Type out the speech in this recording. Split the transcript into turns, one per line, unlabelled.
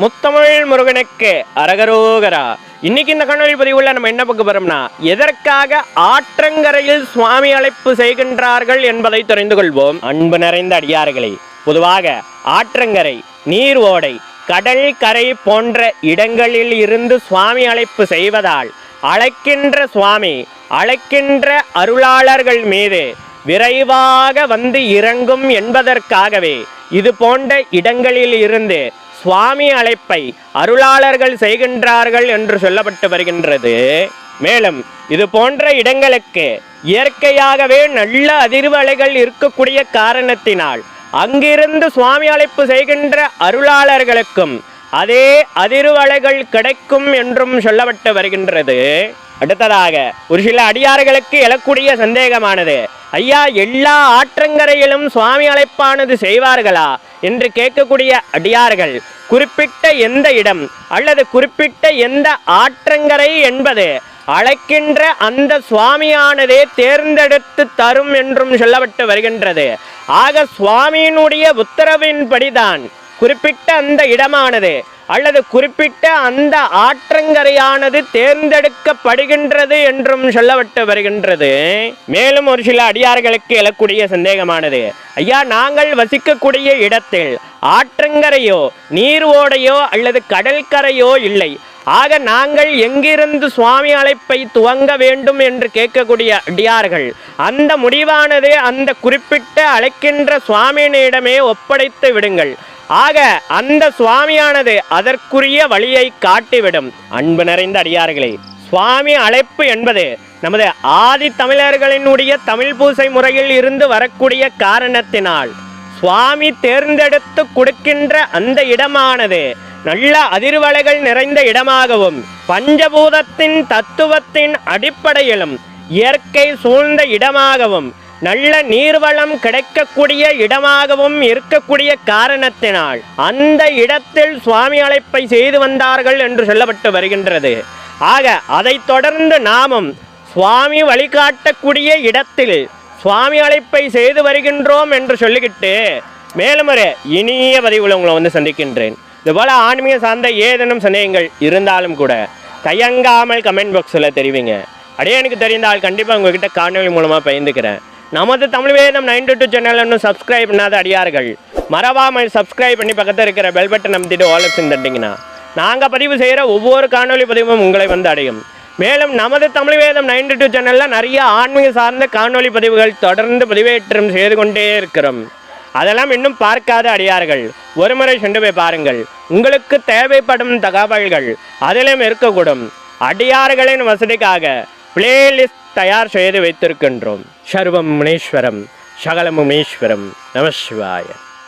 முத்தமிழ் முருகனுக்கு அரகரோகரா. இன்னைக்கு இந்த கண்ணொழி பதிவுள்ள நம்ம என்ன பார்க்க போறோம்னா எதற்காக ஆற்றங்கரையில் சுவாமி அழைப்பு செய்கின்றார்கள் என்பதை தெரிந்து கொள்வோம். அன்பு நிறைந்த அடியார்களே பொதுவாக ஆற்றங்கரை நீர் ஓடை கடல் கரை போன்ற இடங்களில் இருந்து சுவாமி அழைப்பு செய்வதால் அழைக்கின்ற சுவாமி அழைக்கின்ற அருளாளர்கள் மீது விரைவாக வந்து இறங்கும் என்பதற்காகவே இது போன்ற இடங்களில் இருந்து சுவாமி அழைப்பை அருளாளர்கள் செய்கின்றார்கள் என்று சொல்லப்பட்டு வருகின்றது. மேலும் இது போன்ற இடங்களுக்கு இயற்கையாகவே நல்ல அதிர்வலைகள் இருக்கக்கூடிய காரணத்தினால் அங்கிருந்து சுவாமி அழைப்பு செய்கின்ற அருளாளர்களுக்கும் அதே அதிர்வலைகள் கிடைக்கும் என்றும் சொல்லப்பட்டு வருகின்றது. அடுத்ததாக ஒரு சில அடியார்களுக்கு எழக்கூடிய சந்தேகமானது ஐயா எல்லா ஆற்றங்கரையிலும் சுவாமி அழைப்பானது செய்வார்களா? என்று கேட்கக்கூடிய அடியார்கள் குறிப்பிட்ட எந்த இடம் அல்லது குறிப்பிட்ட எந்த ஆற்றங்கரை என்பது அழைக்கின்ற அந்த சுவாமியானதே தேர்ந்தெடுத்து தரும் என்றும் சொல்லப்பட்டு வருகின்றது. ஆக சுவாமியினுடைய உத்தரவின்படிதான் குறிப்பிட்ட அந்த இடமானது அல்லது குறிப்பிட்ட அந்த ஆற்றங்கரையானது தேர்ந்தெடுக்கப்படுகின்றது என்றும் சொல்லப்பட்டு வருகின்றது. மேலும் ஒரு சில அடியார்களுக்கு எழக்கூடிய சந்தேகமானது. ஐயா நாங்கள் வசிக்கக்கூடிய இடத்தில் ஆற்றங்கரையோ நீர் ஓடையோ அல்லது கடற்கரையோ இல்லை. ஆக நாங்கள் எங்கிருந்து சுவாமி அழைப்பை துவங்க வேண்டும் என்று கேட்கக்கூடிய அடியார்கள் அந்த முடிவானது அந்த குறிப்பிட்ட அழைக்கின்ற சுவாமியினிடமே ஒப்படைத்து விடுங்கள். ஆக அந்த சுவாமியானது அதற்குரிய வழியை காட்டிவிடும். அன்பு நிறைந்த அடியார்களே சுவாமி அழைப்பு என்பது நமது ஆதி தமிழர்களினுடைய தமிழ் பூசை முறையில் இருந்து வரக்கூடிய காரணத்தினால் சுவாமி தேர்ந்தெடுத்து கொடுக்கின்ற அந்த இடமானது நல்ல அதிர்வலைகள் நிறைந்த இடமாகவும் பஞ்சபூதத்தின் தத்துவத்தின் அடிப்படையிலும் இயற்கை சூழ்ந்த இடமாகவும் நல்ல நீர்வளம் கிடைக்கக்கூடிய இடமாகவும் இருக்கக்கூடிய காரணத்தினால் அந்த இடத்தில் சுவாமி அழைப்பை செய்து வந்தார்கள் என்று சொல்லப்பட்டு வருகின்றது. ஆக அதைத் தொடர்ந்து நாமும் சுவாமி வழிகாட்டக்கூடிய இடத்தில் சுவாமி அழைப்பை செய்து வருகின்றோம் என்று சொல்லிக்கிட்டு மேலும் ஒரு இனிய பதிவில் உங்களை வந்து சந்திக்கின்றேன். இதுபோல் ஆன்மீக சார்ந்த ஏதேனும் சந்தேகங்கள் இருந்தாலும் கூட தயங்காமல் கமெண்ட் பாக்ஸில் தெரிவிங்க. அப்படியே எனக்கு தெரிந்தால் கண்டிப்பாக உங்ககிட்ட காணொலி மூலமாக பயந்துக்கிறேன் நமது Tamil Vedam nine two channel இன்னும் சப்ஸ்கிரைப் பண்ணாத அடியார்கள் மறவாமல் சப்ஸ்கிரைப் பண்ணி பக்கத்தில் இருக்கிற பெல் பட்டன் நம்பிட்டு ஆல் ஆப்ஷன் தட்டிங்கன்னா நாங்கள் பதிவு செய்கிற ஒவ்வொரு காணொலி பதிவும் உங்களை வந்து அடையும். மேலும் நமது தமிழ் வேதம் நைன்டி டூ சேனலில் நிறைய ஆன்மீக சார்ந்த காணொலி பதிவுகள் தொடர்ந்து பதிவேற்றம் செய்து கொண்டே இருக்கிறோம். அதெல்லாம் இன்னும் பார்க்காத அடியார்கள். ஒரு முறை சென்று போய் பாருங்கள். உங்களுக்கு தேவைப்படும் தகவல்கள் அதிலும் இருக்கக்கூடும். அடியார்களின் வசதிக்காக பிளேலிஸ்ட் தயார் செய்து வைத்திருக்கின்றோம். சர்வம் முனீஸ்வரம் சகலமுனீஸ்வரம் நமசிவாய